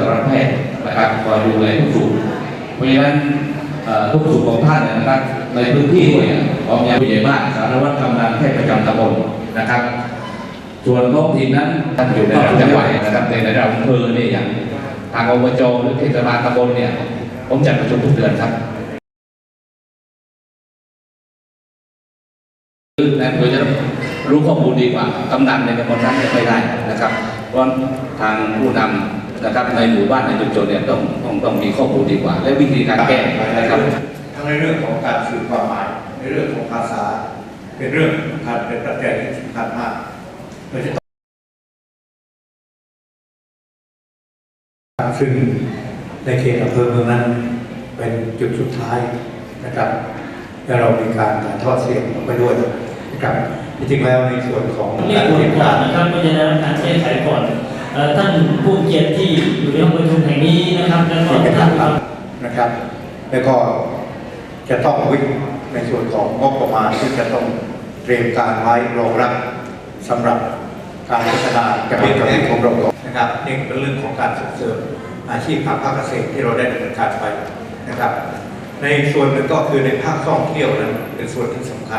สารแพทย์นะครับคอยดูแลทุกสุขเพราะฉะนั้นทุกสุขของท่านนะครับ ในพื้นที่ด้วยเนี่ยของยาผู้ใหญ่บ้านสารวัตรกำนันแพทย์ประจำตำบลนะครับ ส่วนท้องถิ่นนั้นท่านอยู่ในระดับจังหวัดนะครับในระดับอำเภอเนี่ยอย่างทางอบจหรือเทศบาลตำบลเนี่ย ผมจัดประชุมทุกเดือนครับนะโดยจะรู้ข้อมูลดีกว่ากำนันในบางครั้นี่ยไม่ได้นะครับเพราะทางผู้นำ นะครับในหมู่บ้านในชุมชนเนี่ยต้องต้องต้องมีข้อมูลดีกว่า และวิธีการแก้นะครับทั้งในเรื่องของการสื่อความหมายในเรื่องของภาษา เป็นเรื่องสำคัญเป็นปัจจัยที่สำคัญมากโดยเฉพาะซึ่งในเขตอำเภอเมืองนั้นเป็นจุดสุดท้ายนะครับและเรามีการถ่ายทอดเสียงออกไปด้วยนะครับจริงๆแล้วในส่วนของเรียกากรด่วนเตรียมก่อกานรนะครับก็จะได้รับการแก้ไขก่อนเอ่อ ท่านผู้เกียรติที่อยู่ในห้องประชุมแห่งนี้นะครับแล้วก็ที่เป็นท่านหลักนะครับ แล้วก็จะต้องวิ่งในส่วนของงบประมาณที่จะต้องเตรียมการไว้รองรับสำหรับการพัฒนาการเรียนรู้ของเรานะครับนี่เป็นเรื่องของการส่งเสริมอาชีพทางภาคเกษตรที่เราได้ดำเนินการไปนะครับ ในส่วนหนึ่งก็คือในภาคท่องเที่ยวนั้นเป็นส่วนที่สำคัญ